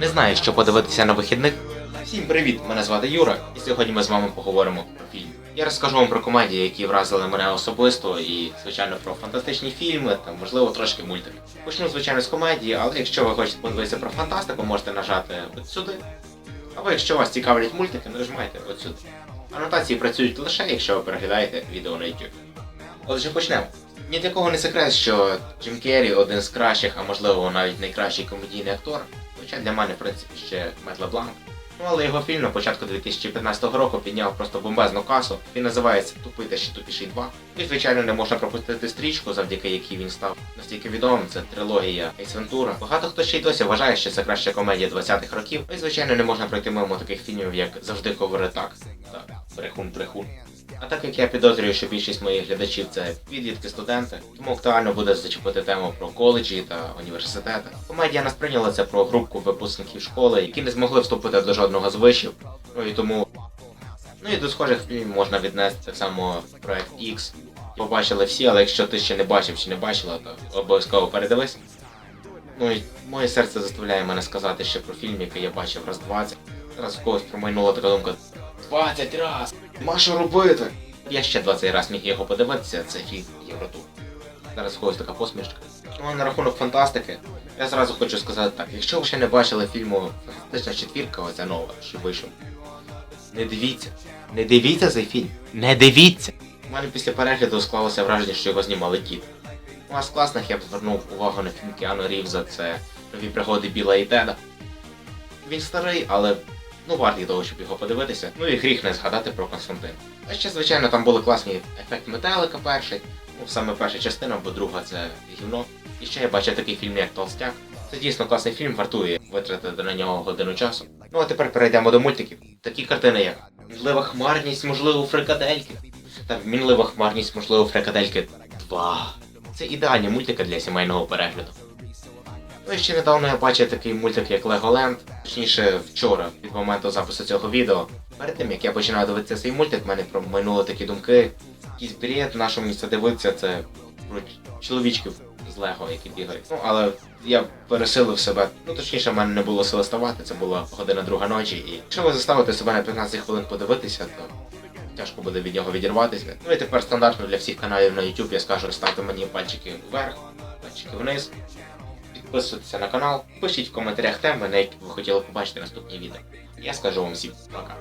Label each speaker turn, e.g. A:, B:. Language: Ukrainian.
A: Не знаю, що подивитися на вихідних. Всім привіт! Мене звати Юра, і сьогодні ми з вами поговоримо про фільм. Я розкажу вам про комедії, які вразили мене особисто, і, звичайно, про фантастичні фільми та, можливо, трошки мультики. Почну, звичайно, з комедії, але якщо ви хочете подивитися про фантастику, можете нажати от сюди. Або якщо вас цікавлять мультики, нажимайте от сюди. Анотації працюють лише, якщо ви переглядаєте відео на YouTube. Отже, почнемо. Ні для кого не секрет, що Джим Керрі один з кращих, а можливо навіть найкращий комедійний актор. Хоча для мене, в принципі, ще Мет Лебланк. Ну але його фільм на початку 2015 року підняв просто бомбезну касу. Він називається Тупий та ще тупіший 2. І звичайно не можна пропустити стрічку, завдяки якій він став настільки відомим. Це трилогія Ейс Вентура. Багато хто ще й досі вважає, що це краща комедія 20-х років. Ну і звичайно не можна пройти мимо таких фільмів, як завжди говори так. Так, брехун, брехун. А так як я підозрюю, що більшість моїх глядачів це підлітки студенти, тому актуально буде зачепити тему про коледжі та університети. Комедія нас прийняла це про групку випускників школи, які не змогли вступити до жодного з вишів. Ну і тому. Ну і до схожих фільмів можна віднести так само проект X. Побачили всі, але якщо ти ще не бачив чи не бачила, то обов'язково передивись. Ну і моє серце заставляє мене сказати ще про фільм, який я бачив раз 20. Зараз в когось промайнула така думка 20 раз! Ма що робити? Я ще 20 раз міг його подивитися, це фільм Євротур. Зараз когось така посмішка. Ну на рахунок фантастики, я зразу хочу сказати так, якщо ви ще не бачили фільму Фантастична четвірка, оця нова, що вийшов. Не дивіться. Не дивіться цей фільм. Не дивіться! У мене після перегляду склалося враження, що його знімали. Ну а з класних я б звернув увагу на фільм Кіану Рівза, це нові пригоди Біла і Теда. Він старий, але ну вартий того, щоб його подивитися. Ну і гріх не згадати про Константин. А ще, звичайно, там були класні ефект метелика перший, ну саме перша частина, бо друга це гівно. І ще я бачив такий фільм, як Толстяк. Це дійсно класний фільм, вартує витратити на нього годину часу. Ну а тепер перейдемо до мультиків. Такі картини, як Мінлива хмарність, можливо, фрикадельки. Та мінлива хмарність, можливо, фрикадельки 2. Це ідеальні мультики для сімейного перегляду. Ну і ще недавно я бачив такий мультик, як Legoland, точніше вчора, від моменту запису цього відео. Перед тим як я починав дивитися цей мультик, в мене промайнули такі думки. Якийсь бред, на що мені це дивитися, це про чоловічків з Лего, які бігають. Ну, але я пересилив себе. Ну точніше, в мене не було сили ставати, це була година друга ночі. І якщо ви заставите себе на 15 хвилин подивитися, то тяжко буде від нього відірватися. Ну і тепер стандартно для всіх каналів на YouTube я скажу ставте мені пальчики вверх, пальчики вниз. Підписуйтеся на канал, пишіть в коментарях теми, на які ви хотіли побачити наступні відео. Я скажу вам всім пока.